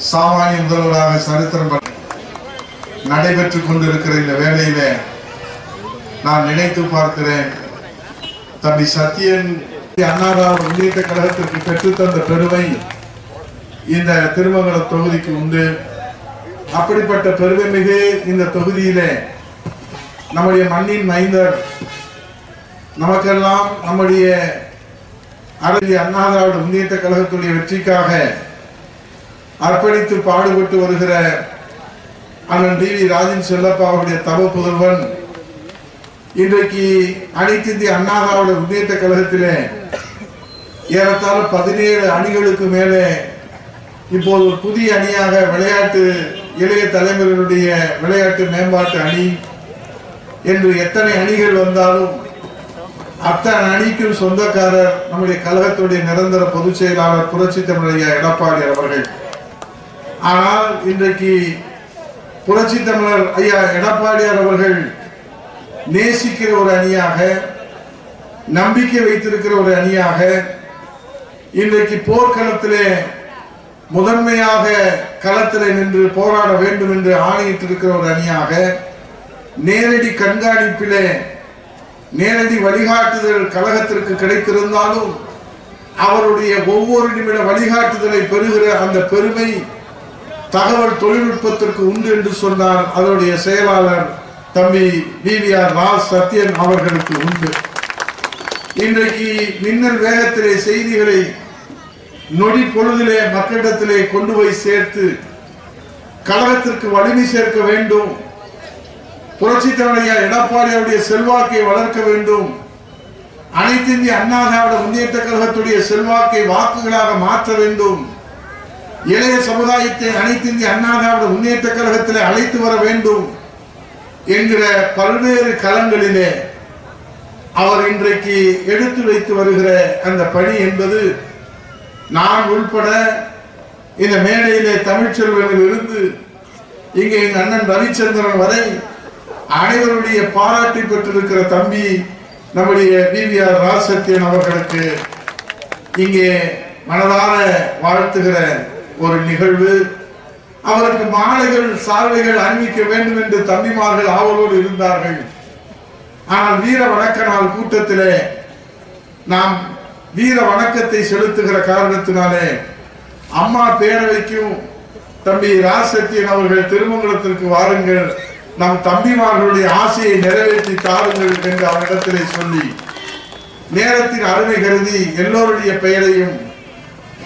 சாமானிய முதல்வராக சரித்திரம் நடைபெற்றுக் கொண்டிருக்கிற இந்த வேலையில நான் நினைத்து பார்க்கிறேன் தம்பி சத்யன் அண்ணாராவ் முன்னேற்ற கழகத்திற்கு பெற்றுத்தந்த பெருமை இந்த திருமங்கலம் தொகுதிக்கு உண்டு. அப்படிப்பட்ட பெருமை மிகு இந்த தொகுதியிலே நம்முடைய மண்ணின் மைந்தர் நமக்கெல்லாம் நம்முடைய அரசிய அண்ணா திராவிட முன்னேற்ற கழகத்துடைய வெற்றிக்காக அர்ப்பணித்து பாடுபட்டு வருகிற அண்ணன் டி வி ராஜன் செல்லப்பா அவருடைய தவ புதல்வன். இன்றைக்கு அனைத்து இந்திய அண்ணா திராவிட முன்னேற்ற கழகத்திலே ஏறத்தாழ பதினேழு அணிகளுக்கு மேலே இப்போது ஒரு புதிய அணியாக விளையாட்டு இளைய தலைமுறையினுடைய விளையாட்டு மேம்பாட்டு அணி. என்று எத்தனை அணிகள் வந்தாலும் அத்தனை அணிக்கும் சொந்தக்காரர் நம்முடைய கழகத்துடைய நிரந்தர பொதுச் செயலாளர் புரட்சி தமிழைய எடப்பாடி அவர்கள். ஆனால் இன்றைக்கு புரட்சி தமிழர் ஐயா எடப்பாடியார் அவர்கள் நேசிக்கிற ஒரு அணியாக நம்பிக்கை வைத்திருக்கிற ஒரு அணியாக இன்றைக்கு போர்க்களத்திலே முதன்மையாக களத்திலே நின்று போராட வேண்டும் என்று ஆணையிட்டிருக்கிற ஒரு அணியாக நேரடி கண்காணிப்பிலே நேரடி வழிகாட்டுதல் கழகத்திற்கு கிடைத்திருந்தாலும் அவருடைய ஒவ்வொரு நிமிட வழிகாட்டுதலை பெறுகிற அந்த பெருமை தகவல் தொழில்நுட்பத்திற்கு உண்டு என்று சொன்னால் அதனுடைய செயலாளர் தம்பி விவிஆர் ரா சத்யன் அவர்களுக்கு உண்டு. இன்றைக்கு மின்னல் வேகத்திலே செய்திகளை நொடி பொழுதிலே மக்களிடத்திலே கொண்டு போய் சேர்த்து கழகத்திற்கு வலிமை சேர்க்க வேண்டும். புரட்சி தலைவர் எடப்பாடி அவருடைய செல்வாக்கை வளர்க்க வேண்டும். அனைத்து இந்திய அண்ணா திராவிட முன்னேற்ற கழகத்துடைய செல்வாக்கை வாக்குகளாக மாற்ற வேண்டும். இளைய சமுதாயத்தை அனைத்து இந்திய அண்ணா திராவிட முன்னேற்ற கழகத்தில் அழைத்து வர வேண்டும் என்கிற பல்வேறு களங்களிலே அவர் இன்றைக்கு எடுத்து வைத்து வருகிற அந்த பணி என்பது நான் உள்பட இந்த மேடையிலே தமிழ்ச்செல்வனில் இருந்து இங்கே எங்கள் அண்ணன் ரவிச்சந்திரன் வரை அனைவருடைய பாராட்டி பெற்றிருக்கிற தம்பி நம்முடைய பிவிஆர் ராசத்தியன் அவர்களுக்கு இங்கே மனதார வாழ்த்துகிறேன். ஒரு நிகழ்வு. அவருக்கு மாலைகள் சாலைகள் அணிவிக்க வேண்டும் என்று தம்பிமார்கள் ஆவலோடு இருந்தார்கள். ஆனால் வீர வணக்க நாள் கூட்டத்திலே நாம் வீர வணக்கத்தை செலுத்துகிற காரணத்தினாலே அம்மா பேரவைக்கும் தம்பி ராசத்தியன் அவர்கள் திருமங்கலத்திற்கு வாருங்கள். நம் தம்பிமார்களுடைய ஆசையை நிறைவேற்றி தாருங்கள் என்று அவரிடத்திலே சொல்லி நேரத்தின் அருமை கருதி எல்லோருடைய பெயரையும்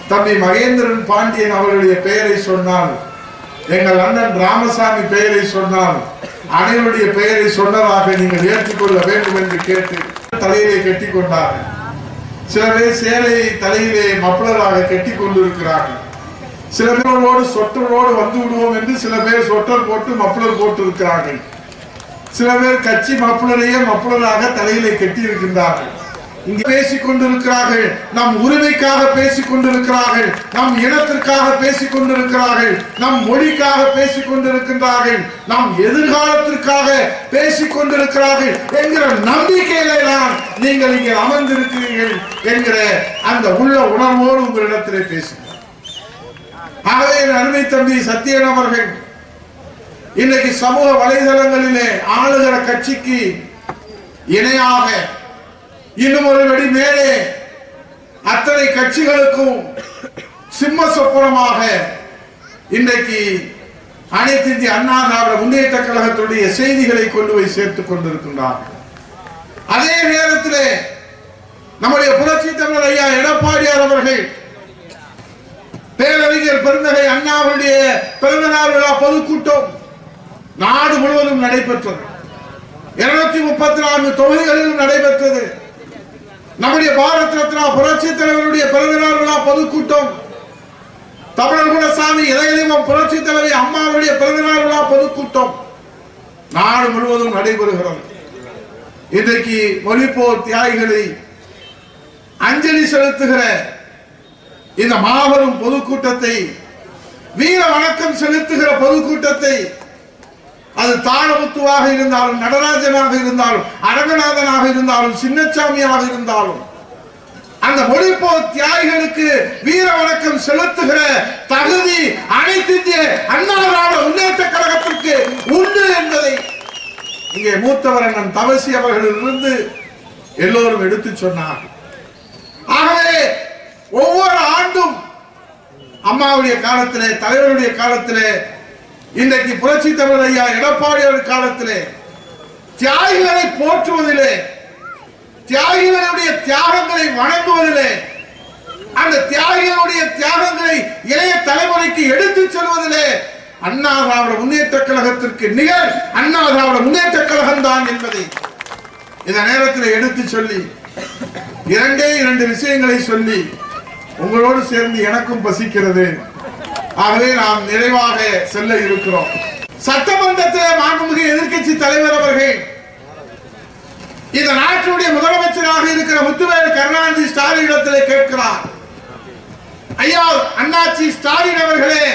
தம்பி மகேந்திரன் பாண்டியன் அவர்களுடைய பெயரை சொன்னால் எங்கள் அண்ணன் ராமசாமி பெயரை சொன்னால் அனைவருடைய பெயரை சொன்னதாக நீங்கள் ஏற்றுக்கொள்ள வேண்டும் என்று கேட்டு தலையிலே கட்டி கொண்டார்கள். சில பேர் சேலையை தலையிலே மப்பளராக கட்டி கொண்டிருக்கிறார்கள். சில பேரோடு சொட்டரோடு வந்து விடுவோம் என்று சில பேர் சொட்டர் போட்டு மப்ளர் போட்டு இருக்கிறார்கள் சில பேர் கட்சி மப்பளரையே மப்பளராக தலையிலே கட்டி இருக்கின்றார்கள் இங்கு பேசிக் கொண்டிருக்கிறார்கள் நம் உரிமைக்காக பேசிக் கொண்டிருக்கிறார்கள் நம் இனத்திற்காக பேசிக் கொண்டிருக்கிறார்கள் நம் மொழிக்காக பேசிக் கொண்டிருக்கின்றார்கள் நம் எதிர்காலத்திற்காக பேசிக் கொண்டிருக்கிறார்கள் என்கிற நம்பிக்கையிலே தான் நீங்கள் இங்கே அமர்ந்திருக்கிறீர்கள் என்கிற அந்த உள்ள உணர்வோடு உங்களிடத்திலே பேசுங்கள் ஆகவே என் அருமை தம்பி சத்யன் அவர்கள் இன்னைக்கு சமூக வலைதளங்களிலே ஆளுகிற கட்சிக்கு இணையாக இன்னும் ஒரு வெடி மேலே அத்தனை கட்சிகளுக்கும் சிம்ம சொப்பனமாக இன்றைக்கு அனைத்து இந்திய அண்ணா திராவிட முன்னேற்ற கழகத்துடைய செய்திகளை கொண்டு போய் சேர்த்துக் கொண்டிருக்கின்றார். அதே நேரத்திலே நம்முடைய புரட்சி தமிழர் ஐயா எடப்பாடியார் அவர்கள் பேரறிஞர் பெருந்தகை அண்ணாவுடைய பிறந்தநாள் விழா பொதுக்கூட்டம் நாடு முழுவதும் நடைபெற்றது. இருநூத்தி முப்பத்தி நான்கு தொகுதிகளிலும் நடைபெற்றது. நம்முடைய பாரத் ரத்னா புரட்சி தலைவருடைய பிறந்தநாள் விழா பொதுக்கூட்டம். தமிழர் குலசாமி இதயதீபம் புரட்சி தலைவி அம்மாவுடைய பிறந்தநாள் விழா பொதுக்கூட்டம். நாடு முழுவதும் நடைபெறுகிறது. இன்றைக்கு மொழிப்போர் தியாகிகளை அஞ்சலி செலுத்துகிற இந்த மாபெரும் பொதுக்கூட்டத்தை வீர வணக்கம் செலுத்துகிற பொதுக்கூட்டத்தை அது தாளமுத்துவாக இருந்தாலும் நடராஜனாக இருந்தாலும் அரங்கநாதனாக இருந்தாலும் சின்னச்சாமியாக இருந்தாலும். அந்த மொழிப்போ தியாகிகளுக்கு வீர வணக்கம் செலுத்துகிற தகுதி அனைத்திந்திய அண்ணா திராவிட முன்னேற்ற கழகத்திற்கு உண்டு என்பதை இங்கே மூத்தவர் அண்ணன் தவசி அவர்களிலிருந்து எல்லோரும் எடுத்து சொன்னார். ஆகவே ஒவ்வொரு ஆண்டும் அம்மாவுடைய காலத்திலே தலைவருடைய காலத்திலே இன்றைக்கு புரட்சி தமிழர் ஐயா எடப்பாடியார் காலத்திலே தியாகிகளை போற்றுவதிலே தியாகிகளுடைய தியாகங்களை வணங்குவதிலே அந்த தியாகிகளுடைய தியாகங்களை இளைய தலைமுறைக்கு எடுத்துச் சொல்வதிலே அண்ணா திராவிட முன்னேற்ற கழகத்திற்கு நிகர் அண்ணா திராவிட முன்னேற்ற கழகம் தான் என்பதை இந்த நேரத்தில் எடுத்து சொல்லி இரண்டே இரண்டு விஷயங்களை சொல்லி உங்களோடு சேர்ந்து எனக்கும் பசிக்கிறது ஆகவே நாம் நிறைவாக செல்ல இருக்கிறோம். சட்டமன்றத்தில் மாண்புமிகு எதிர்க்கட்சி தலைவர் அவர்கள் இந்த நாட்டினுடைய முதலமைச்சராக இருக்கிற முத்துவேல் கருணாநிதி ஸ்டாலின் இடத்திலே கேட்கிறார். ஐயா அண்ணாச்சி ஸ்டாலின் அவர்களே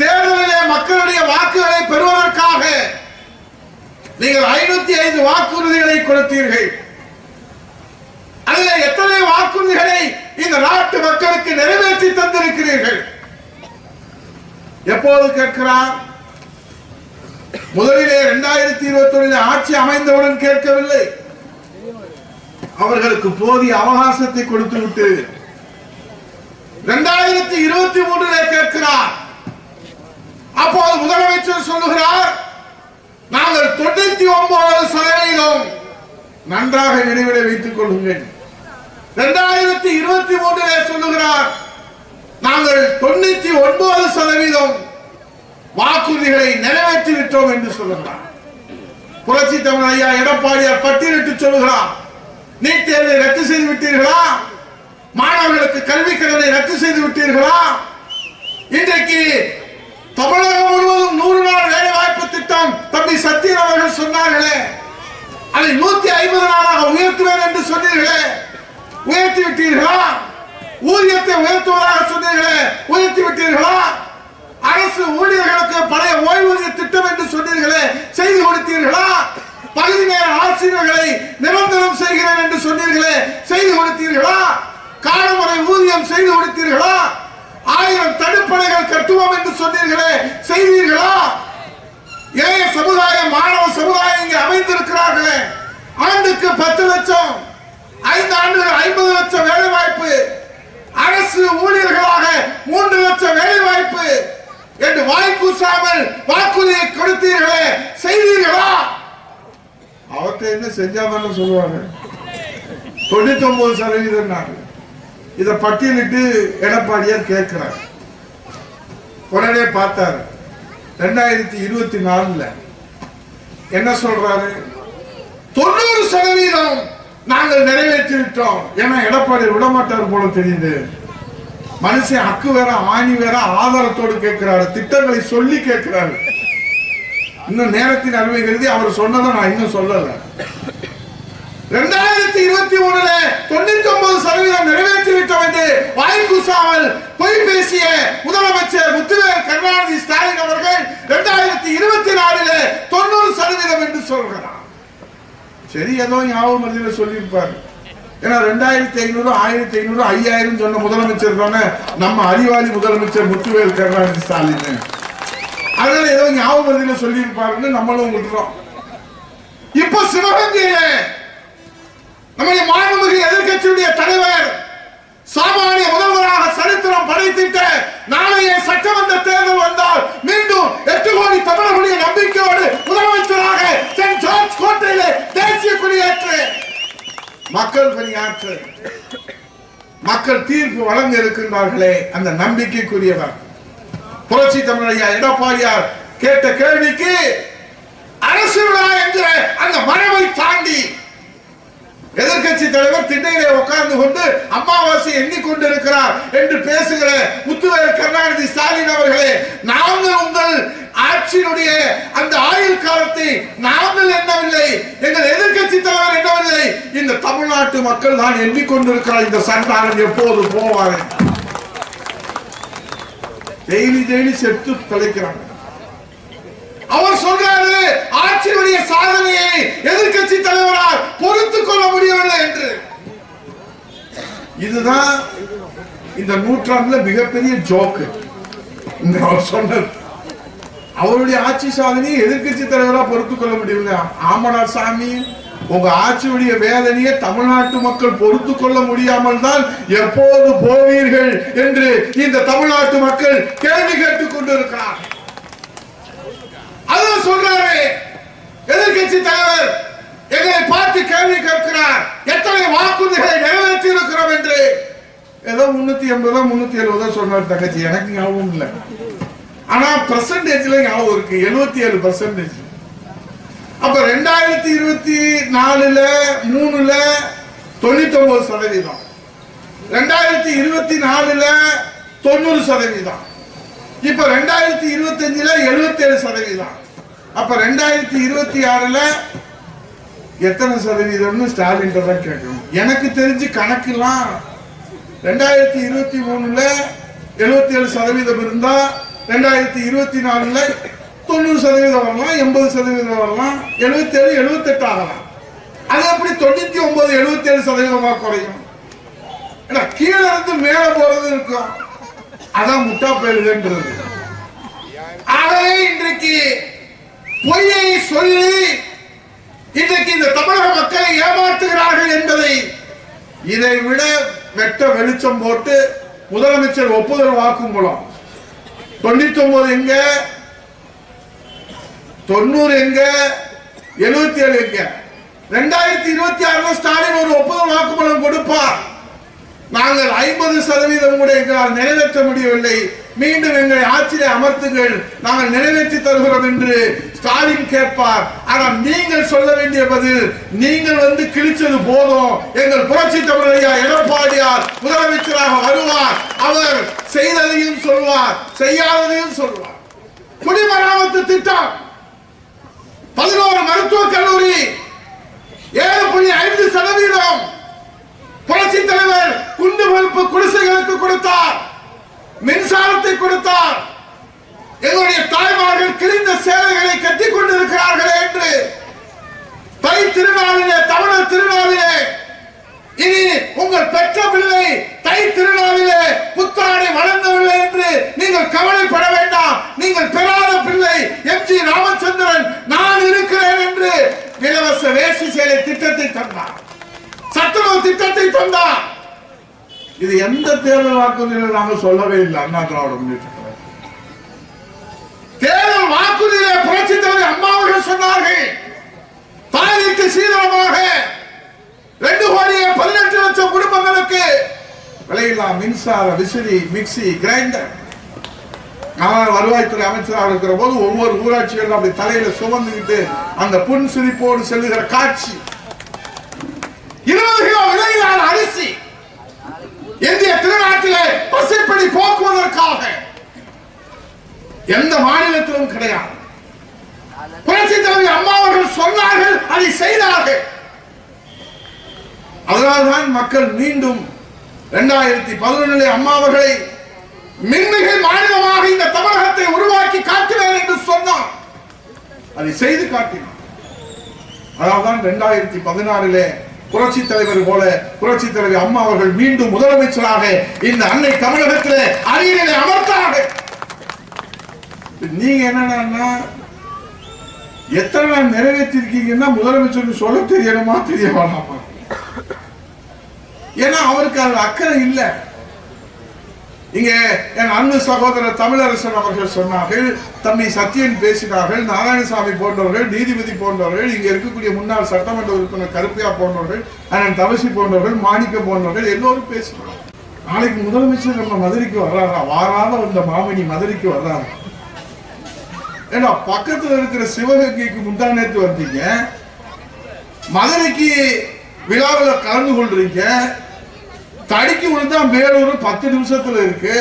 தேர்தலிலே மக்களுடைய வாக்குகளை பெறுவதற்காக நீங்கள் ஐநூத்தி ஐந்து வாக்குறுதிகளை கொடுத்தீர்கள். அதில் எத்தனை வாக்குறுதிகளை இந்த நாட்டு மக்களுக்கு நிறைவேற்றி தந்திருக்கிறீர்கள்? எப்போது கேட்கிறார்? முதலிலே இரண்டாயிரத்தி இருபத்தி ஒன்றில் ஆட்சி அமைந்தவுடன் கேட்கவில்லை. அவர்களுக்கு போதிய அவகாசத்தை கொடுத்து விட்டு இரண்டாயிரத்தி இருபத்தி மூன்றிலே கேட்கிறார். அப்போது முதலமைச்சர் சொல்லுகிறார் நாங்கள் தொண்ணூத்தி ஒன்பது சதவீதம் நன்றாக நினைவிட வைத்துக் கொள்ளுங்கள். இரண்டாயிரத்தி இருபத்தி மூன்றிலே சொல்லுகிறார் நாங்கள் தொண்ணூத்தி ஒன்பது சதவீதம் வாக்குறுதிகளை நிறைவேற்றி விட்டோம் என்று சொல்லுகிறார். புரட்சி தமிழ் ஐயா எடப்பாடியார் பட்டியலிட்டு சொல்லுகிறார் நீட் தேர்வை ரத்து செய்து விட்டீர்களா? மாணவர்களுக்கு கல்வி கடனை ரத்து செய்து விட்டீர்களா? இன்றைக்கு தமிழகம் முழுவதும் நூறு நாள் வேலை வாய்ப்பு திட்டம் தம்பி சத்தியன் அவர்கள் சொன்னார்களே அதை நூத்தி ஐம்பது நாளாக உயர்த்துவேன் என்று சொன்னீர்களே உயர்த்தி விட்டீர்களா? ஊதியத்தை உயர்த்துவதாக சொன்னீர்களே உயர்த்தி விட்டீர்களா? அரசு ஊழியர்களுக்கு பழைய ஓய்வூதிய திட்டம் என்று சொன்னீர்களே செய்து கொடுத்தீர்களா? பகுதி நேர ஆசிரியர்களை நிரந்தரம் செய்கிறேன் என்று சொன்னீர்களே செய்து கொடுத்தீர்களா? காலமுறை ஊதியம் செய்து கொடுத்தீர்களா? ஆயிரம் தடுப்பணைகள் கட்டுவோம் என்று சொன்னீர்களே செய்தீர்களா? ஏ சமுதாயம் மாணவ சமுதாயம் இங்கே அமைந்திருக்கிறார்களே ஆண்டுக்கு பத்து லட்சம். ஐந்து ஆண்டுகள் ஐம்பது லட்சம் வேலை வாய்ப்பு அரசு ஊழியர்களாக மூன்று லட்சம் வேலை வாய்ப்பு என்று வாய்க்கூசாமல் வாக்குறுதியை கொடுத்தீர்களே செய்தீர்களா? அவற்றை என்ன செஞ்சாமல் சொல்லுவாங்க. தொண்ணூத்தி ஒன்பது சதவீதம் நாடு இதை பட்டியலிட்டு எடப்பாடியார் கேட்கிறார். உடனே பார்த்தாரு ரெண்டாயிரத்தி இருபத்தி நாலுல. என்ன சொல்றாரு? தொண்ணூறு சதவீதம். நாங்கள் நிறைவேற்றி விட்டோம் ஏன்னா எடப்பாடி விடமாட்டார் போல தெரியுது. மனுஷன் அக்கு வேற ஆணி வேற ஆதாரத்தோடு கேட்கிறாரு திட்டங்களை சொல்லி கேட்கிறாரு. இன்னும் நேரத்தின் அருமை கருதி அவர் சொன்னதை நான் இன்னும் சொல்லல. ரெண்டாயிரத்தி இருபத்தி மூணுல தொண்ணூத்தி ஒன்பது சதவீதம் நிறைவேற்றி விட்டோம் என்று வாய் கூசாமல் பொய் பேசிய முதலமைச்சர் முத்துவேல் கருணாநிதி ஸ்டாலின் அவர்கள் ரெண்டாயிரத்தி இருபத்தி நாலுல தொண்ணூறு சதவீதம் என்று சொல்கிறார். சரி ஏதோ ஞாபகம் மருதியில் சொல்லியிருப்பாரு. ஏன்னா ரெண்டாயிரத்தி ஐநூறு ஆயிரத்தி ஐநூறு ஐயாயிரம் சொன்ன முதலமைச்சர் தானே? நம்ம அறிவாளி முதலமைச்சர் முத்துவேல் கருணாநிதி ஸ்டாலின். அதனால ஏதோ ஞாபகம் மருதியில் சொல்லியிருப்பாருன்னு நம்மளும் விட்டுறோம் இப்போ சிவகங்கையில நம்முடைய மாண்புமிகு எதிர்கட்சியுடைய தலைவர் சாமானிய முதல்வராக சரித்திரம் படைத்திட்ட நாளைய சட்டமன்ற தேர்தல் வந்தால் மீண்டும் எட்டு கோடி தமிழர்களுடைய நம்பிக்கையோடு முதலமைச்சராக சென்ட் ஜார்ஜ் கோட்டையிலே தேசிய கொடியேற்று. மக்கள் பணியாற்று. மக்கள் தீர்ப்பு வழங்க இருக்கின்றார்களே அந்த நம்பிக்கைக்குரியவர். புரட்சி தமிழையா எடப்பாடியார் கேட்ட கேள்விக்கு அரசு விழா என்கிற அந்த மரபை தாண்டி எதிர்க்கட்சி தலைவர் திண்ணையிலே உட்கார்ந்து கொண்டு அமாவாசை எண்ணிக்கொண்டிருக்கிறார் என்று பேசுகிற முத்துவர் கருணாநிதி ஸ்டாலின் அவர்களே நாங்கள் உங்கள் ஆட்சியினுடைய அந்த ஆயுள் காலத்தை நாங்கள் எண்ணவில்லை எங்கள் எதிர்க்கட்சி தலைவர் எண்ணவில்லை. இந்த தமிழ்நாட்டு மக்கள் தான் எண்ணிக்கொண்டிருக்கிறார். இந்த சண்டாளன் எப்போது போவார் டெய்லி டெய்லி செத்து தொலைக்கிறாங்க. அவர் சொல்றாரு ஆட்சியுடைய சாதனையை எதிர்க்கட்சி தலைவரால் பொறுத்துக் கொள்ள முடியவில்லை என்று. இதுதான் இந்த நூற்றாண்டுல மிகப்பெரிய ஜோக்கு. அவர் சொன்னது. அவருடைய ஆட்சி சாதனையை எதிர்க்கட்சி தலைவரா பொறுத்துக் கொள்ள முடியவில்லை. ஆமனா சாமி உங்க ஆட்சியுடைய வேதனையை தமிழ்நாட்டு மக்கள் பொறுத்து கொள்ள முடியாமல் தான் எப்போது போவீர்கள் என்று இந்த தமிழ்நாட்டு மக்கள் கேள்வி கேட்டுக் கொண்டிருக்கிறார் அதான் சொல்றாரு எதிர்கட்சி தலைவர் எங்களை பார்த்து கேள்வி கேட்கிறார். எத்தனை வாக்குறுதிகளை நிறைவேற்றி இருக்கிறோம் என்று. ஏதோ முன்னூத்தி எண்பதோ முன்னூத்தி எழுபதோ சொன்னார் தங்கச்சி. எனக்கு ஞாபகம் இல்லை. ஆனா பர்சன்டேஜ்ல ஞாபகம் இருக்கு. எழுபத்தி ஏழு பர்சன்டேஜ் அப்ப ரெண்டாயிரத்தி இருபத்தி நாலுல மூணுல தொண்ணூத்தி ஒன்பது சதவீதம். ரெண்டாயிரத்தி இருபத்தி நாலுல தொண்ணூறு சதவீதம். இப்ப ரெண்டாயிரத்தி இருபத்தி அஞ்சுல எழுபத்தி ஏழு சதவீதம். அப்ப ரெண்டாயிரத்தி இருபத்தி ஆறுல எத்தனை சதவீதம்னு ஸ்டாலின் தான் கேட்கணும். எனக்கு தெரிஞ்சு கணக்கெல்லாம் ரெண்டாயிரத்தி இருபத்தி மூணுல எழுபத்தி ஏழு சதவீதம் இருந்தா ரெண்டாயிரத்தி இருபத்தி நாலுல தொண்ணூறு சதவீதம் வரலாம் எண்பது சதவீதம் வரலாம் எழுபத்தி ஏழு எழுபத்தெட்டு ஆகலாம். அது எப்படி தொண்ணூத்தி ஒன்பது எழுபத்தி ஏழு சதவீதமா குறையும்? ஏன்னா கீழே இருந்து மேல போறது இருக்கும். அதான் முட்டா பயலுகன்றது ஆகவே இன்றைக்கு பொய்யை சொல்லி இன்றைக்கு இந்த தமிழக மக்களை ஏமாற்றுகிறார்கள் என்பதை இதை விட வெட்ட வெளிச்சம் போட்டு முதலமைச்சர் ஒப்புதல் வாக்குமூலம் தொண்ணூத்தி ஒன்பது எங்க? தொண்ணூறு எங்க? எழுபத்தி ஏழு எங்க? ரெண்டாயிரத்தி இருபத்தி ஆறுல ஸ்டாலின் ஒரு ஒப்புதல் வாக்குமூலம் கொடுப்பார். நாங்கள் ஐம்பது சதவீதம் கூட எங்களால் நிறைவேற்ற முடியவில்லை. மீண்டும் எங்களை ஆட்சியை அமர்த்துங்கள். நாங்கள் நிறைவேற்றி தருகிறோம் என்று ஸ்டாலின் கேட்பார். ஆனால் நீங்கள் சொல்ல வேண்டிய பதில் நீங்கள் வந்து கிழிச்சது போதும். எங்கள் புரட்சி தமிழ் ஐயா எடப்பாடியார் முதலமைச்சராக வருவார். அவர் செய்ததையும் சொல்வார் செய்யாததையும் சொல்வார். குடிமராமத்து திட்டம். பதினோரு மருத்துவக் கல்லூரி ஏழு புள்ளி ஐந்து சதவீதம் புரட்சி தலைவர் குண்டு வெறுப்பு குடிசைகளுக்கு கொடுத்தார் மின்சாரத்தை கொடுத்தார் எங்களுடைய தாய்மார்கள் கிழிந்த சேலைகளை கட்டிக் கொண்டிருக்கிறார்களே என்று தை திருநாளிலே தமிழர் திருநாளிலே இனி உங்கள் பெற்ற பிள்ளை தை திருநாளிலே புத்தாடை வளர்ந்தவில்லை என்று நீங்கள் கவலைப்பட வேண்டாம் நீங்கள் பெறாத பிள்ளை எம் ஜி ராமச்சந்திரன் நான் இருக்கிறேன் என்று இலவச வேஷ்டி சேலை திட்டத்தை தந்தார் சத்துணவு திட்டத்தை தந்தார் இது எந்த தேர்தல் வாக்குறுதியில் நாங்கள் சொல்லவே இல்லை. அண்ணா திராவிட முன்னேற்ற தேர்தல் வாக்குறுதியிலே புரட்சி தலைவர் அம்மா அவர்கள் சொன்னார்கள். தாய்க்கு சீதனமாக ரெண்டு கோடியே பதினெட்டு லட்சம் குடும்பங்களுக்கு விலையில்லா மின்சார விசிறி மிக்சி கிரைண்டர். நான் வருவாய்த்துறை அமைச்சராக இருக்கிற போது ஒவ்வொரு ஊராட்சிகளும் அப்படி தலையில சுமந்துக்கிட்டு அந்த புன் சிரிப்போடு செல்லுகிற காட்சி. இருபது கிலோ விலையிலான அரிசி. இந்திய திருநாட்டிலே பசிப்படி போக்குவதற்காக எந்த மாநிலத்திலும் கிடையாது. புரட்சி தலைவி அம்மா அவர்கள் சொன்னார்கள் அதை செய்தார்கள். அதனால்தான் மக்கள் மீண்டும் இரண்டாயிரத்தி பதினொன்னிலே அம்மா அவர்களை மின்மிகை மாநிலமாக இந்த தமிழகத்தை உருவாக்கி காட்டுவேன் என்று சொன்னார். அதை செய்து காட்டினார். அதனால்தான் இரண்டாயிரத்தி பதினாறிலே புரட்சி தலைவர் போல புரட்சி தலைவர் அம்மா அவர்கள் மீண்டும் முதலமைச்சராக இந்த அன்னை தமிழகத்தில் அரியணை அமர்த்தார்கள் நீங்க என்னன்னா எத்தனை நாள் நிறைவேற்றிருக்கீங்கன்னா முதலமைச்சர் சொல்ல தெரியணுமா தெரிய வேணாமா? ஏன்னா அவருக்கு அதில் அக்கறை இல்லை. இங்கே என் அன்பு சகோதரர் தமிழரசன் அவர்கள் சொன்னார்கள் தம்பி சத்யன் பேசினார்கள் நாராயணசாமி போன்றவர்கள் நீதிபதி போன்றவர்கள் இங்கே இருக்கக்கூடிய முன்னாள் சட்டமன்ற உறுப்பினர் கருப்பையா போன்றவர்கள் அண்ணன் தவசி போன்றவர்கள் மாணிக்கம் போன்றவர்கள் எல்லோரும் பேசினாங்க நாளைக்கு முதலமைச்சர் நம்ம மதுரைக்கு வர்றாரா? வாராத வந்த மாமணி மதுரைக்கு வர்றாரா? ஏன்னா பக்கத்தில் இருக்கிற சிவகங்கைக்கு முந்தா நேற்று வந்தீங்க. மதுரைக்கு விழாவில் கலந்து கொள்றீங்க. தடுக்கி விழுந்தா மேலூர் பத்து நிமிஷத்துல இருக்கு.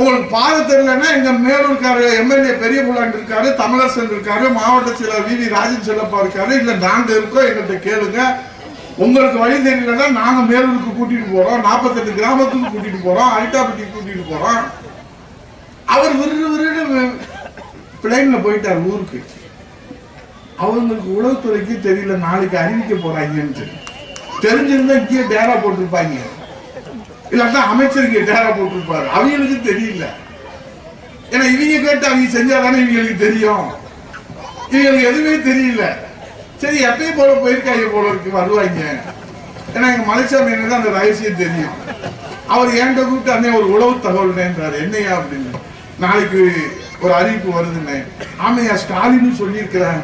உங்களுக்கு பாதை தெரியலன்னா எங்க மேலூர்காரு எம்எல்ஏ பெரிய புள்ளாண்டு இருக்காரு தமிழரசன் இருக்காரு மாவட்ட செயலர் வி வி ராஜன் செல்லப்பா இருக்காரு. இல்ல நாங்க இருக்கோம் எங்கள்கிட்ட கேளுங்க. உங்களுக்கு வழி தெரியலன்னா நாங்க மேலூருக்கு கூட்டிட்டு போறோம். நாற்பத்தெட்டு கிராமத்துக்கு கூட்டிட்டு போறோம். அரிட்டாப்பட்டிக்கு கூட்டிட்டு போறோம். அவர் விரு விருன்னு பிளைன்ல போயிட்டார் ஊருக்கு. அவங்களுக்கு உளவுத்துறைக்கு தெரியல நாளைக்கு அறிவிக்க போறாங்கன்னு தெரிஞ்சிருந்தா இங்கேயே டேரா போட்டிருப்பாங்க. இல்லாட்டா அமைச்சருக்கு டேரா போட்டிருப்பாரு. அவங்களுக்கு தெரியல. ஏன்னா இவங்க கேட்டு அவங்க செஞ்சாதானே இவங்களுக்கு தெரியும். இவங்களுக்கு எதுவுமே தெரியல. சரி எப்பயும் போல போயிருக்காங்க போல இருக்கு வருவாங்க. ஏன்னா எங்க மலைச்சாமி எனக்கு அந்த ரகசியம் தெரியும். அவர் என்கிட்ட கூப்பிட்டு அண்ணே ஒரு உளவு தகவல்ன்றாரு என்னையா அப்படின்னு. நாளைக்கு ஒரு அறிவிப்பு வருதுன்னு. ஆமையா ஸ்டாலின் சொல்லியிருக்கிறேன்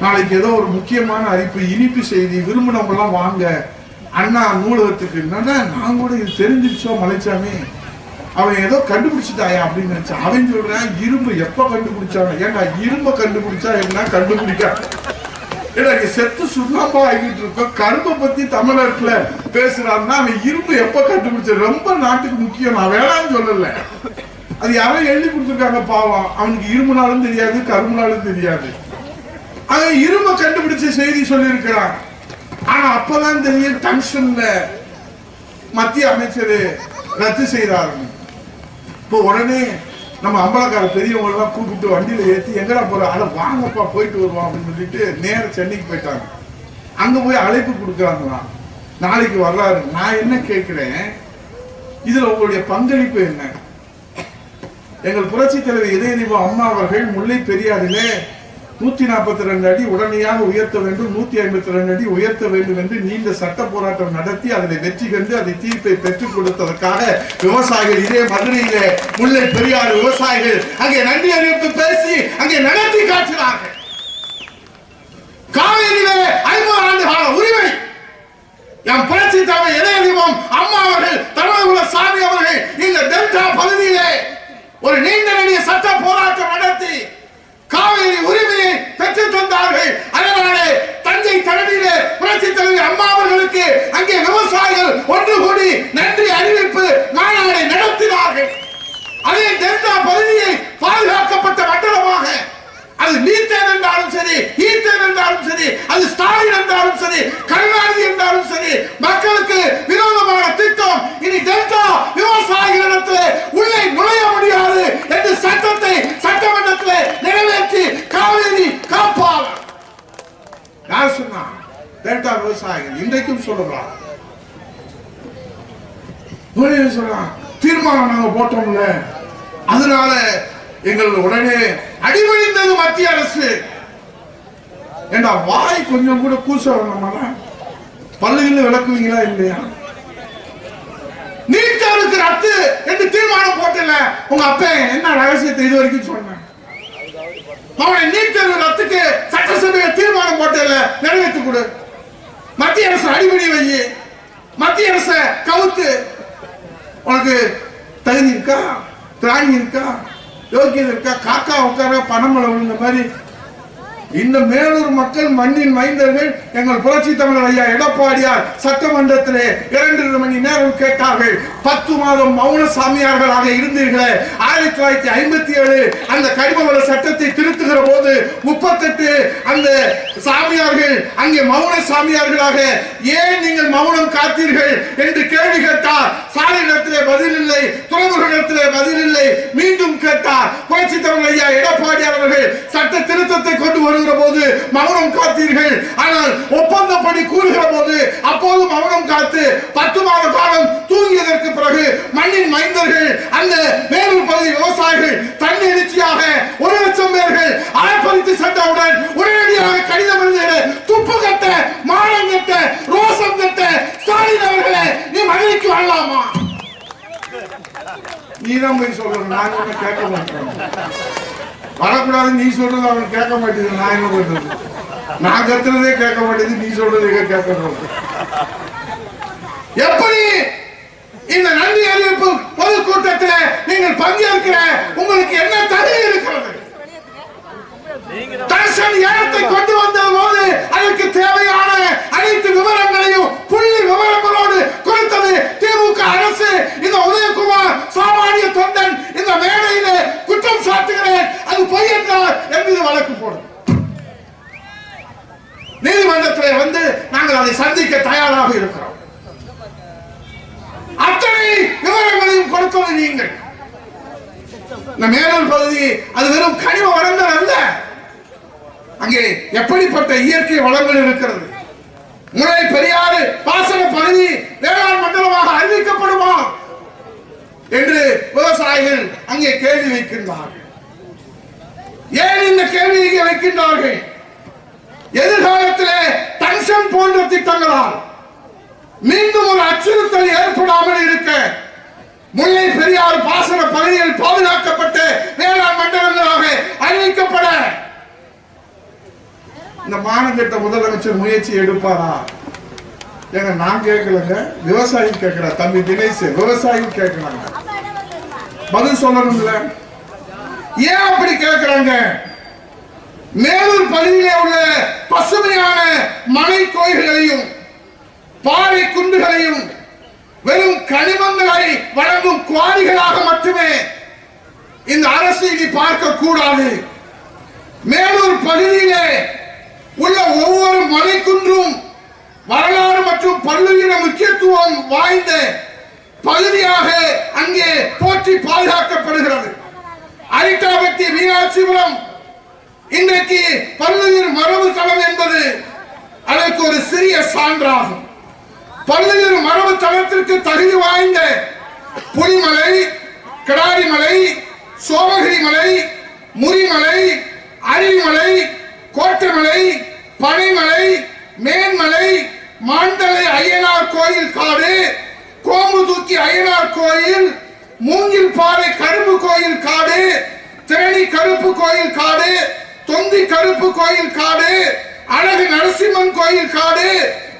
நாளைக்கு ஏதோ ஒரு முக்கியமான அறிவிப்பு இனிப்பு செய்தி விரும்பினவங்க எல்லாம் வாங்க. அண்ணா நூலகத்துக்கு என்னன்னா நான் கூட இது தெரிஞ்சிருச்சோ மலைச்சாமி? அவன் ஏதோ கண்டுபிடிச்சிட்டாயா அப்படின்னு நினைச்சான் அவன் சொல்றான் இரும்பு எப்ப கண்டுபிடிச்சாங்க ஏன்னா இரும்ப கண்டுபிடிச்சா என்ன? கண்டுபிடிக்க. ஏன்னா இங்க செத்து சுண்ணாம்பா ஆகிட்டு இருக்கோம் கரும்பை பத்தி தமிழர்ல பேசுறான்னா அவன் இரும்பு எப்ப கண்டுபிடிச்ச? ரொம்ப நாட்டுக்கு முக்கியம் நான் வேணாம்னு சொல்லல. அது யாரோ எழுதி கொடுத்துருக்காங்க பாவம். அவனுக்கு இரும்புனாலும் தெரியாது கரும்புனாலும் தெரியாது. அவன் இரும்பை கண்டுபிடிச்ச செய்தி சொல்லியிருக்கிறான். ஆனா அப்பதான் தெரியும் டங்ஷன்ல மத்திய அமைச்சர் ரத்து செய்தார்கள் இப்போ உடனே நம்ம அம்பலக்கார பெரியவங்க எல்லாம் கூப்பிட்டு வண்டியில ஏத்தி எங்கடா போற? அதை வாங்கப்பா போயிட்டு வருவோம் அப்படின்னு சொல்லிட்டு நேர சென்னைக்கு போயிட்டாங்க. அங்க போய் அழைப்பு கொடுக்குறாங்களாம். நாளைக்கு வர்றாரு. நான் என்ன கேட்கிறேன்? இதுல உங்களுடைய பங்களிப்பு என்ன? எங்கள் புரட்சி தலைவர் இதயதீபம் அம்மா அவர்கள் முல்லை பெரியாரிலே நூத்தி நாற்பத்தி ரெண்டு அடி உடனடியாக உயர்த்த வேண்டும் நூத்தி ஐம்பத்தி ரெண்டு அடி உயர்த்த வேண்டும் என்று நீண்ட சட்ட போராட்டம் நடத்தி அதில் வெற்றி கண்டு அதை தீர்ப்பை பெற்றுக் கொடுத்ததற்காக விவசாயிகள் இதே மதுரையிலே முல்லை பெரியார் விவசாயிகள் அங்கே நன்றி அறிவிப்பு பேசி அங்கே நடத்தி காட்டினார்கள். காவேரியிலே ஐம்பது ஆண்டு கால உரிமை. என் புரட்சி தலைவர் இதயதீபம் அம்மா அவர்கள் தமிழக சாமி அவர்கள் இந்த டெல்டா பகுதியிலே ஒரு நீண்ட நெடிய சட்ட போராட்டம் நடத்தி காவேரி உரிமையை பெற்று தந்தார்கள் அதனாலே தஞ்சை தலைமையிலே புரட்சி தலைவர் அம்மா அவர்களுக்கு அங்கே விவசாயிகள் ஒன்று கூடி நன்றி அறிவிப்பு மாநாடை நடத்தினார்கள் அதே டெல்டா பகுதியை பாதுகாக்கப்பட்ட மண்டலமாக அது மீத்தேன் என்றாலும் சரி ஈத்தேன் என்றாலும் சரி அது ஸ்டாலின் என்றாலும் சரி கருணாநிதி என்றாலும் சரி மக்களுக்கு விரோதமான திட்டம் இனி டெல்டா விவசாயிகளிடத்தில் உள்ளே நுழைய முடியாது என்று சட்டத்தை சட்டமன்றத்தில் நிறைவேற்றி காவேரி காப்பார் யார் சொன்னா டெல்டா விவசாயிகள் இன்றைக்கும் சொல்லலாம் உடனே சொல்றான் தீர்மானம் நாங்க போட்டோம்ல அதனால எங்கள் உடனே அடிவழிந்தது மத்திய அரசு ஏண்டா வாய் கொஞ்சம் கூட கூச வேணாமா பல்லுகள் விளக்குவீங்களா இல்லையா? நீட்டாளுக்கு ரத்து என்று தீர்மானம் போட்டல உங்க அப்பா என்ன ரகசியத்தை இது வரைக்கும் சொன்ன அவனை நீட் ரத்துக்கு சட்டசபையில தீர்மானம் போட்டல நிறைவேற்றி கொடு. மத்திய அரசு அடிபடி வை. மத்திய அரச கவுத்து. உனக்கு தகுதி இருக்கா? திராணி இருக்கா? யோக்கியம் இருக்கா? காக்கா உட்கார? பணமலை இந்த மாதிரி இந்த மேலூர் மக்கள் மண்ணின் மைந்தர்கள் எங்கள் புரட்சி தமிழர் ஐயா எடப்பாடியார் சட்டமன்றத்திலே இரண்டு மணி நேரம் கேட்டார்கள். பத்து மாதம் மௌன சாமியார்களாக இருந்தீர்களே. ஆயிரத்தி தொள்ளாயிரத்தி ஐம்பத்தி ஏழு அந்த கனிமவள சட்டத்தை திருத்துகிற போது முப்பத்தெட்டு அந்த சாமியார்கள் அங்கே மௌன சாமியார்களாக ஏன் நீங்கள் மௌனம் காத்தீர்கள் என்று கேள்வி கேட்டார். சாலையிடத்திலே பதில் இல்லை துறைமுகத்திலே பதில் இல்லை. மீண்டும் கேட்டார். புரட்சி தமிழர் ஐயா எடப்பாடியார் அவர்கள் சட்ட திருத்தத்தை கொண்டு வருகிற போது மௌனம் காத்தீர்கள். ஆனால் ஒப்பந்தப்படி கூறுகிற போது அப்போது மௌனம் காத்து பத்து மாத காலம் தூங்கியதற்கு பிறகு மண்ணின் மைந்தர்கள் அந்த வேலூர் பகுதி விவசாயிகள் தண்ணி எழுச்சியாக ஒரு லட்சம் பேர்கள் ஆர்ப்பரித்து சென்றவுடன் உடனடியாக கடிதம் எழுதிய துப்பு கட்ட மானம் கட்ட ரோசம் கட்ட ஸ்டாலின் அவர்களை நீ மகிழ்ச்சி வாழலாமா நீதான் போய் சொல்லணும் நான் கேட்க மாட்டேன். வரக்கூடாதுன்னு நீ சொல்றது அவன் கேட்க மாட்டேங்குது. நான் என்ன பண்றது? நான் கத்துறதே கேட்க மாட்டேங்குது. நீ சொல்றதே கேட்கணும் எப்படி இந்த நன்றி அறிவிப்பு பொதுக்கூட்டத்தில் நீங்கள் பங்கேற்கிற உங்களுக்கு என்ன தடை இருக்கிறது? தரிசன ஏலத்தை கொண்டு வந்த போது அதற்கு தேவையான அனைத்து விவரங்களையும் புள்ளி விவரங்களோடு கொடுத்தது திமுக அரசு. இந்த உதயகுமார் சாமானிய தொண்டன் இந்த மேடையிலே குற்றம் சாட்டுகிறேன். அது பொய் என்றார் என்பது வழக்கு போடும் நீதிமன்றத்தில் வந்து நாங்கள் அதை சந்திக்க தயாராக இருக்கிறோம். அத்தனை விவரங்களையும் கொடுத்தது நீங்கள். இந்த மேலூர் பகுதி அது வெறும் கனிம வளங்கள் அல்ல. அங்கே எப்படிப்பட்ட இயற்கை வளங்கள் இருக்கிறது? முல்லை பெரியாறு பாசன பகுதி வேளாண் மண்டலமாக அறிவிக்கப்படுமா? என்று விவசாயிகள் அங்கே கேள்வி வைக்கின்றார்கள். ஏன் இந்த கேள்வியை இங்கே வைக்கின்றார்கள்? எதிர்காலத்திலே டங்ஷன் போன்ற திட்டங்களால் மீண்டும் ஒரு அச்சுறுத்தல் ஏற்படாமல் இருக்க முல்லை பெரியார் பாசன பகுதியில் பாதுகாக்கப்பட்டு வேளாண் மண்டலங்களாக அறிவிக்கப்பட இந்த மானங்கெட்ட முதலமைச்சர் முயற்சி எடுப்பாரா? ஏங்க நான் கேட்கலங்க. விவசாயி கேட்கிறார் தம்பி தினேஷ். விவசாயி கேட்கிறாங்க. பதில் சொல்லணும்ல? ஏன் அப்படி கேட்கிறாங்க? மேலூர் பகுதியிலே உள்ள பசுமையான மலை கோயில்களையும் பாறை குண்டுகளையும் வெறும் கனிமங்களை வழங்கும் குவாரிகளாக மட்டுமே இந்த அரசு இனி பார்க்க கூடாது மேலூர் பகுதியிலே உள்ள ஒவ்வொரு மலைக்குன்றும் வரலாறு மற்றும் பல்லுயிர முக்கியத்துவம் வாய்ந்த பகுதியாக அங்கே போற்றி பாதுகாக்கப்படுகிறது. அரிட்டாபத்தி மீனாட்சிபுரம் இன்றைக்கு பல்லுயிர் மரபு தளம் என்பது அதற்கு ஒரு சிறிய சான்றாகும். பல்லுயிர் மரபு தளத்திற்கு தகுதி வாய்ந்த புலிமலை கிடாரிமலை சோமகிரி மலை முறிமலை அருவிமலை கோட்டைமலை பனைமலை மேன்மலை மாண்டலை அய்யனார் கோயில் காடு கோமுதூக்கி அய்யனார் கோயில் மூங்கில் பாறை கருப்பு கோயில் காடு திரணி கருப்பு கோயில் காடு தொந்தி கருப்பு கோயில் காடு அழகு நரசிம்மன் கோயில் காடு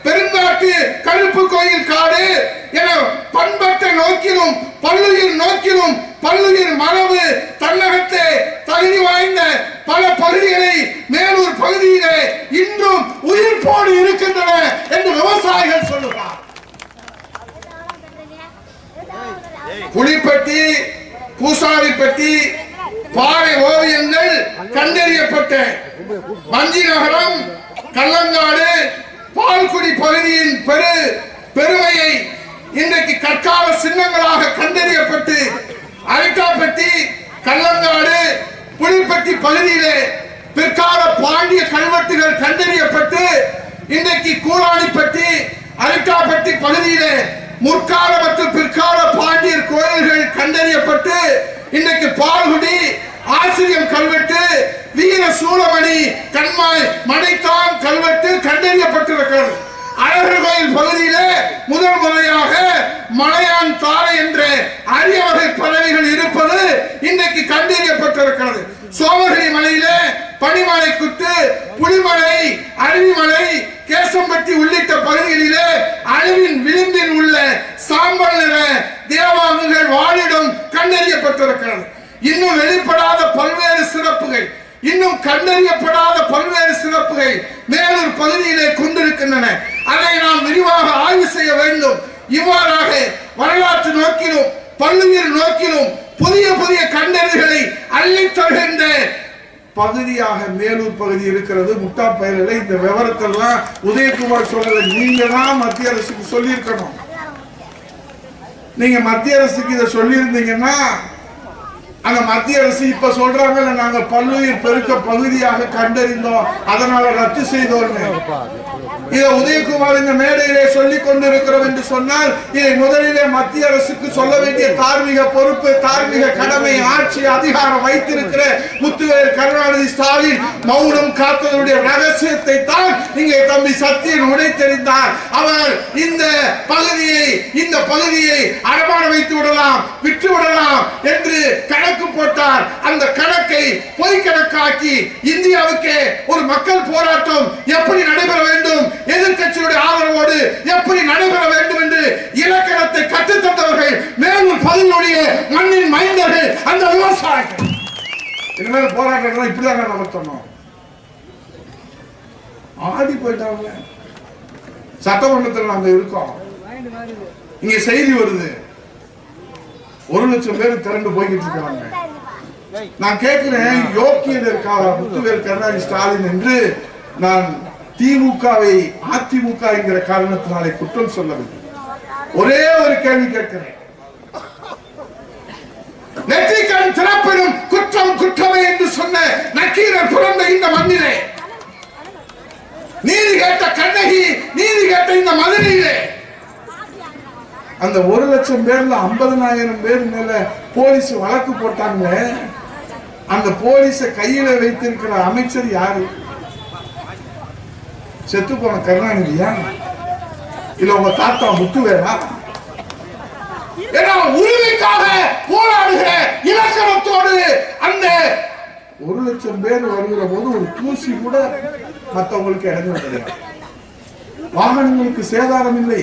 பெருங்காட்டு கருப்பு கோயில் காடு என பண்பட்ட நோக்கிலும் பல்லுயிர் நோக்கிலும் பல்லுயிர் மரபு தன்னகத்தை தகுதி வாய்ந்த பல பகுதிகளை மேலூர் பகுதியிலே இன்றும் உயிர்ப்போடு இருக்கின்றன என்று விவசாயிகள் சொல்லுகிறார். புலிப்பட்டி பூசாரிப்பட்டி பாறை ஓவியங்கள் கண்டறியப்பட்ட. வஞ்சி நகரம் கள்ளங்காடு பால்குடி பகுதியின் பெரு பெருமையை இன்றைக்கு கற்கால சின்னங்களாக கண்டறியப்பட்டு அரிட்டாப்பட்டி கள்ளங்காடு புலிப்பட்டி பகுதியிலே பிற்கால பாண்டிய கல்வெட்டுகள் கண்டறியப்பட்டு இன்றைக்கு கூராணிப்பட்டி அரிக்காப்பட்டி பகுதியிலே முற்கால மற்றும் பிற்கால பாண்டியர் கோயில்கள் கண்டறியப்பட்டு இன்றைக்கு பால்குடி ஆசிரியம் கல்வெட்டு வீர சூழமணி கண்மாய் மடைத்தான் கல்வெட்டு கண்டறியப்பட்டிருக்கிறது. அழகர் கோயில் பகுதியிலே முதல் முறையாக மலையான் தாரை என்ற அரிய வகை பறவைகள் இருப்பது இன்றைக்கு கண்டறியப்பட்டிருக்கிறது. சோமகிரி மலையிலே பனிமலை குத்து புலிமலை அருவிமலை கேசம்பட்டி உள்ளிட்ட பகுதிகளிலே அழிவின் விளிம்பில் உள்ள சாம்பல் நிற தேவாங்குகள் வாழிடம் கண்டறியப்பட்டிருக்கிறது. இன்னும் வெளிப்படாத பல்வேறு சிறப்புகள். இன்னும் கண்டறியப்படாத பல்வேறு சிறப்புகள் மேலூர் பகுதியிலே கொண்டிருக்கின்றன. அதை நாம் விரிவாக ஆய்வு செய்ய வேண்டும். இவ்வாறாக வரலாற்று நோக்கிலும் பல்லுயிர் நோக்கிலும் புதிய புதிய கண்டறிகளை அள்ளி தருகின்ற பகுதியாக மேலூர் பகுதி இருக்கிறது. முட்டா பயிரில் இந்த விவரத்தெல்லாம் உதயகுமார் சொல்லல நீங்க தான் மத்திய அரசுக்கு சொல்லியிருக்கணும். நீங்க மத்திய அரசுக்கு இதை சொல்லியிருந்தீங்கன்னா அந்த மத்திய அரசு இப்ப சொல்றாங்கல்ல நாங்க பல்லுயிர் பெருக்க பகுதியாக கண்டறிந்தோம். அதனால ரத்து செய்தோம் இதை உதயகுமார் இந்த மேடையிலே சொல்லி கொண்டிருக்கிறோம் என்று சொன்னால் இதை முதலிலே மத்திய அரசுக்கு சொல்ல வேண்டிய தார்மீக பொறுப்பு தார்மீக கடமை ஆட்சி அதிகாரம் வைத்திருக்கிற முத்துவேல் கருணாநிதி ஸ்டாலின் மௌனம் காத்ததனுடைய ரகசியத்தை தான் இங்கே தம்பி சத்தியன் உடைத்தெறிந்தார். அவர் இந்த பகுதியை இந்த பகுதியை அடமான வைத்து விடலாம் விட்டு விடலாம் என்று கணக்கு போட்டார். அந்த கணக்கை பொய் கணக்காக்கி இந்தியாவுக்கு ஒரு மக்கள் போராட்டம் எப்படி நடைபெற வேண்டும் எதிர்கட்சியுடைய ஆதரவோடு எப்படி நடைபெற வேண்டும் என்று இலக்கணத்தை கற்றுத்தந்தவர்கள் மேலும் பதிலுடைய மண்ணின் மைந்தர்கள் அந்த விவசாயிகள். இனிமேல் போராட்டங்கள் இப்படிதாங்க நடத்தணும். ஆடி போயிட்டாங்க. சட்டமன்றத்தில் நாங்க இருக்கோம். இங்க செய்தி வருது. ஒரு லட்சம் பேர் திரண்டு போய்கிட்டு இருக்காங்க. நான் கேட்கிறேன் யோக்கியன் இருக்காரா முத்துவேல் கருணாநிதி ஸ்டாலின் என்று நான் திமுகவை அதிமுக என்கிற காரணத்தினாலே குற்றம் சொல்லவில்லை. ஒரே ஒரு கேள்வி கேட்கிறேன். நெற்றிக்கண் திறப்பினும் குற்றம் குற்றமே என்று சொன்ன நக்கீரர் பிறந்த இந்த மண்ணிலே. நீதி கேட்ட கண்ணகி நீதி கேட்ட இந்த மதுரையிலே. அந்த ஒரு லட்சம் பேர்ல ஐம்பதனாயிரம் பேர் மேல போலீஸ் வழக்கு போட்டாங்க. அந்த போலீஸை கையில வைத்திருக்கிற அமைச்சர் யாரு? செத்து போன கருணாநிதியா இல்ல உங்க தாத்தா முத்துவேரா ஏன்னா உரிமைக்காக போராடுகிற இலக்கணத்தோடு அந்த ஒரு லட்சம் பேர் வருகிற போது ஒரு தூசி கூட மற்றவங்களுக்கு இடம் கிடையாது வாகனங்களுக்கு சேதாரம் இல்லை.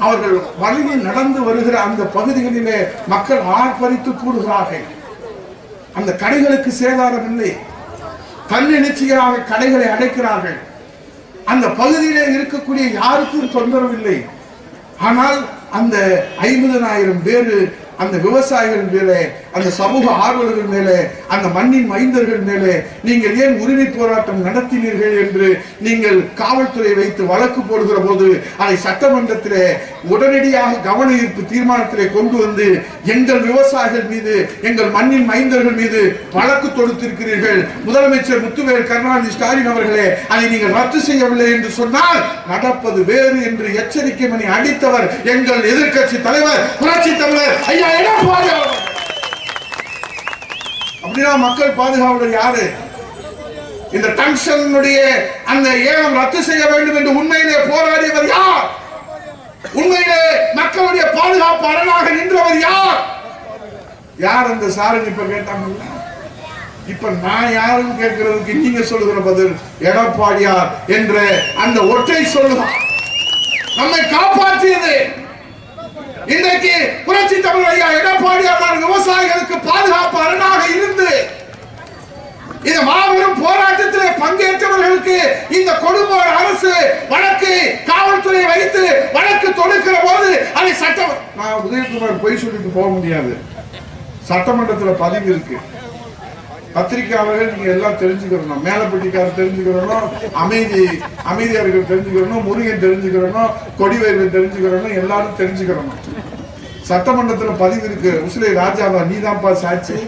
அவர்கள் வழியில் நடந்து வருகிற அந்த பகுதிகளிலே மக்கள் ஆர்ப்பரித்து கூடுகிறார்கள் அந்த கடைகளுக்கு சேதாரம் இல்லை. தன்னெழுச்சியாக கடைகளை அடைக்கிறார்கள். அந்த பகுதியிலே இருக்கக்கூடிய யாருக்கும் தொந்தரவு இல்லை. ஆனால் அந்த ஐம்பதனாயிரம் பேரு அந்த விவசாயிகள் மேலே அந்த சமூக ஆர்வலர்கள் மேலே அந்த மண்ணின் மைந்தர்கள் மேலே நீங்கள் ஏன் உரிமை போராட்டம் நடத்தினீர்கள் என்று நீங்கள் காவல்துறை வைத்து வழக்கு போடுகிற போது அதை சட்டமன்றத்திலே உடனடியாக கவன ஈர்ப்பு தீர்மானத்திலே கொண்டு வந்து எங்கள் விவசாயிகள் மீது எங்கள் மண்ணின் மைந்தர்கள் மீது வழக்கு தொடுத்திருக்கிறீர்கள். முதலமைச்சர் முத்துவேல் கருணாநிதி ஸ்டாலின் அவர்களே அதை நீங்கள் ரத்து செய்யவில்லை என்று சொன்னால் நடப்பது வேறு என்று எச்சரிக்கை மணி அடித்தவர் எங்கள் எதிர்க்கட்சி தலைவர் புரட்சி தலைவர் ஐயா எடப்பாடி அப்படின்னா மக்கள் பாதுகாவலர் யாரு? இந்த டங்ஷனுடைய அந்த ஏலம் ரத்து செய்ய வேண்டும் என்று உண்மையிலே போராடியவர் யார்? உண்மையிலே மக்களுடைய பாதுகாப்பு அரணாக நின்றவர் யார்? யார் அந்த சாரன் இப்ப கேட்டாங்கல்ல? இப்ப நான் யாரும் கேட்கிறதுக்கு நீங்க சொல்லுகிற பதில் எடப்பாடியார் என்ற அந்த ஒற்றை சொல்லுதான். நம்மை காப்பாற்றியது இன்றைக்கு புரட்சி தமிழ் ஐயா எடப்பாடியார் விவசாயிகளுக்கு பாதுகாப்பு அரணாக இருந்து இந்த மாபெரும் போராட்டத்தில் பங்கேற்றவர்களுக்கு இந்த கொடுங்கோல் அரசு வழக்கு காவல்துறை வைத்து வழக்கு தொடுக்கிற போது அதை சட்டம் நான் உதயகுமார் பொய் சொல்லிட்டு போக முடியாது. சட்டமன்றத்துல பதிவு இருக்கு. பத்திரிகையாளர்கள் நீங்க எல்லாம் தெரிஞ்சுக்கிறணும் மேலப்பட்டிக்காரர் தெரிஞ்சுக்கிறணும் அமைதி அமைதியாளர்கள் தெரிஞ்சுக்கிறணும் முருகன் தெரிஞ்சுக்கிறணும் கொடிவேர்கள் தெரிஞ்சுக்கிறணும் எல்லாரும் தெரிஞ்சுக்கிறணும் சட்டமன்றத்துல பதிவு இருக்கு. உசிலை ராஜாவா நீதான்ப்பா சாட்சி.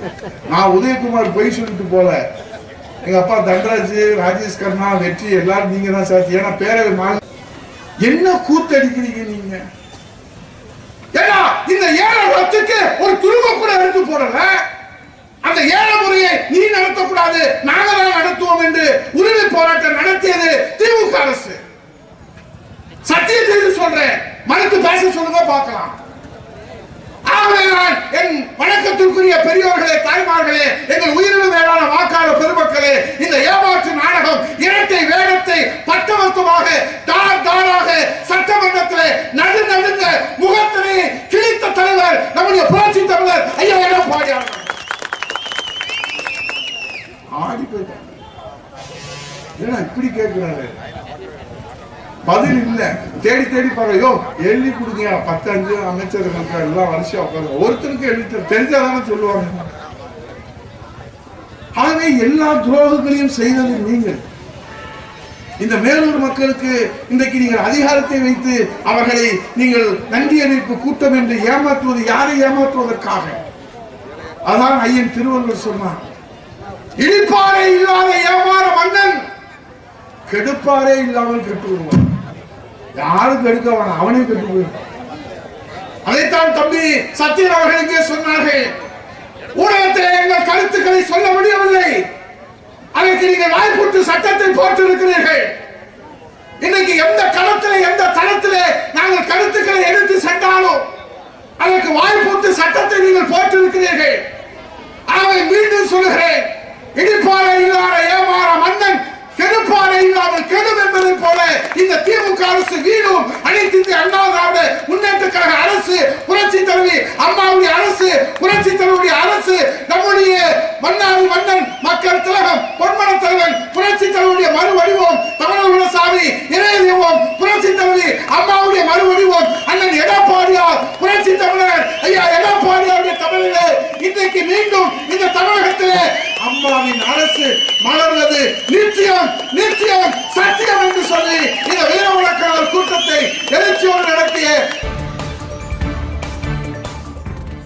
நான் உதயகுமார் பொய் சொல்லிட்டு போல. எங்க அப்பா தண்டராஜ் ராஜேஷ் கர்ணா வெற்றி எல்லாரும் நீங்க தான் சாட்சி. ஏன்னா பேரவை மாநில என்ன கூத்தடிக்கிறீங்க நீங்க? ஏன்னா இந்த ஏழை ரத்துக்கு ஒரு துருவ கூட எடுத்து போடல. அந்த ஏழை முறையை நீ நடத்தக்கூடாது நாங்க தான் நடத்துவோம் என்று உரிமை போராட்டம் நடத்தியது திமுக அரசு. சத்தியத்தை சொல்றேன். மறுத்து பேச சொல்லுங்க பார்க்கலாம். ஆகவே நான் என் வணக்கத்திற்குரிய பெரியோர்களே தாய்மார்களே எங்கள் உயிரிழந்த மேலான வாக்காளர் பெருமக்களே இந்த ஏமாற்று நாடகம் இரட்டை வேடத்தை பட்டவர்த்தமாக தார் தாராக சட்டமன்றத்திலே நடு நடுங்க முகத்திலே கிழித்த தலைவர் நம்முடைய புரட்சி தலைவர் ஐயா எடப்பாடி அவர்கள். ஆடி போயிட்டாங்க ஏன்னா இப்படி கேட்கிறாரு பதில் இல்ல தேடி தேடி பாரு யோ எழுதி கொடுங்க. பத்து அஞ்சு அமைச்சர்களுக்கு எல்லாம் வருஷம் உட்காந்து ஒருத்தருக்கு எழுதி தெரிஞ்சாதானே சொல்லுவாங்க. ஆகவே எல்லா துரோகங்களையும் செய்தது நீங்கள். இந்த மேலூர் மக்களுக்கு இன்றைக்கு நீங்கள் அதிகாரத்தை வைத்து அவர்களை நீங்கள் நன்றி அறிவிப்பு கூட்டம் என்று ஏமாற்றுவது யாரை ஏமாற்றுவதற்காக? அதான் ஐயன் திருவள்ளுவர் சொன்னார். இடிப்பாறை இல்லாத ஏமாற மன்னன் கெடுப்பாரே இல்லாமல் கெட்டு விடுவான் யாரும் கெடுக்க வேணாம்? அவனே கெட்டு போயிடும் அதைத்தான் தம்பி சத்யன் அவர்கள் இங்கே சொன்னார்கள். ஊடகத்தில் எங்கள் கருத்துக்களை சொல்ல முடியவில்லை. அதற்கு நீங்கள் வாய்ப்புட்டு சட்டத்தை போட்டு இருக்கிறீர்கள் இன்னைக்கு எந்த களத்திலே எந்த தளத்திலே நாங்கள் கருத்துக்களை எடுத்து சென்றாலும் அதற்கு வாய்ப்புட்டு சட்டத்தை நீங்கள் போட்டு இருக்கிறீர்கள் ஆகவே மீண்டும் சொல்லுகிறேன். இடிப்பாறை இல்லாத ஏமாற மன்னன் இல்லாமல் கெடும் என்பதை போல இந்த திமுக அரசு வீடும் அனைத்து இந்திய அண்ணா திராவிட முன்னேற்ற கழக அரசு புரட்சி தலைவி அம்மாவுடைய அரசு புரட்சி தலைவருடைய அரசு நம்முடைய மன்னாரி மன்னன் மக்கள் திலகம் பொன்மன தலைவன் புரட்சி தலைவருடைய மறு வடிவம் தமிழக சாமி இணையதேவம் புரட்சி தலைவி அம்மாவுடைய மறு வடிவம் அண்ணன் எடப்பாடியார் புரட்சி தமிழர் ஐயா எடப்பாடியாருடைய தமிழிலே இன்றைக்கு மீண்டும் இந்த தமிழகத்திலே அம்மாவின் அரசு மலர்வது நிச்சயம் நிச்சயம் சத்தியம் என்று சொல்லி இந்த வீர உலக்காளர் கூட்டத்தை எழுச்சியோடு நடத்திய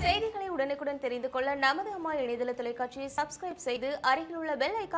செய்திகளை உடனுக்குடன் தெரிந்து கொள்ள நமது அம்மா இணையதள தொலைக்காட்சியை சப்ஸ்கிரைப் செய்து அருகில் உள்ள பெல் ஐக்கான்